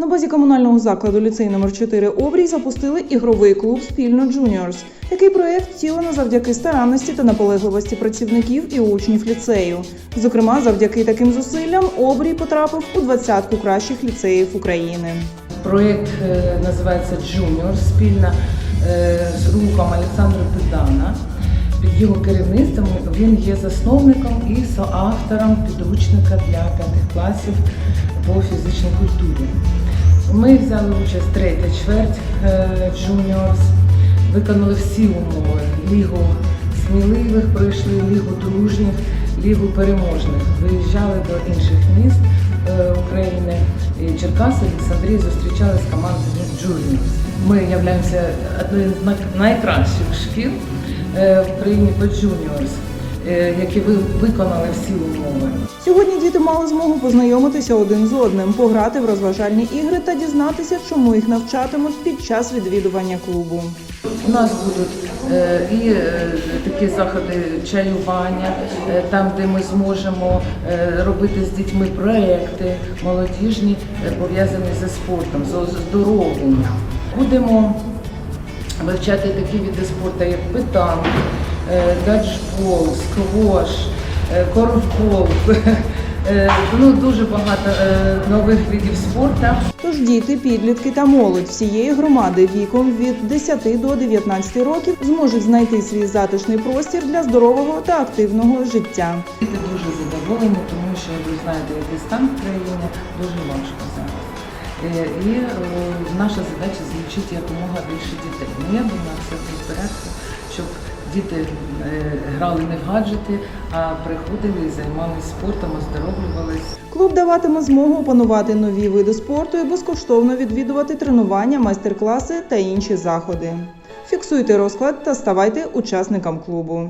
На базі комунального закладу ліцей номер 4 Обрій запустили ігровий клуб Спільно Juniors. Такий проєкт втілено завдяки старанності та наполегливості працівників і учнів ліцею. Зокрема, завдяки таким зусиллям Обрій потрапив у двадцятку кращих ліцеїв України. Проєкт е, називається Junior спільно е, з рухом Олександра Педана. Під його керівництвом він є засновником і соавтором підручника для п'ятих класів по фізичній культурі. Ми взяли участь третя чверть е, Juniors, виконали всі умови. Лігу сміливих пройшли, лігу дружніх, лігу переможних. Виїжджали до інших міст е, України. І Черкаси, Олександрії зустрічали з командою Juniors. Ми являємося однією з найкращих шкіл е, в Україні по Juniors, е, які ви виконали всі умови. Сьогодні діти мали змогу познайомитися один з одним, пограти в розважальні ігри та дізнатися, чому їх навчатимуть під час відвідування клубу. У нас будуть е, і е, такі заходи чаювання, е, там, де ми зможемо е, робити з дітьми проекти молодіжні, е, пов'язані зі спортом, з оздоровленням. Будемо вивчати такі види спорту, як питанк, е, даджбол, сквош, е, корфбол. Е, Ну, дуже багато е, нових видів спорту. Тож діти, підлітки та молодь всієї громади віком від 10 до 19 років зможуть знайти свій затишний простір для здорового та активного життя. Діти дуже задоволені, тому що ви знаєте, який стан в країні дуже важко зараз. Е, І е, наша задача залучити якомога більше дітей. Ну, я думаю, буде в порядку, щоб діти е, грали не в гаджети, а приходили і займалися спортом, оздоровлювались. Клуб даватиме змогу опанувати нові види спорту і безкоштовно відвідувати тренування, майстер-класи та інші заходи. Фіксуйте розклад та ставайте учасником клубу.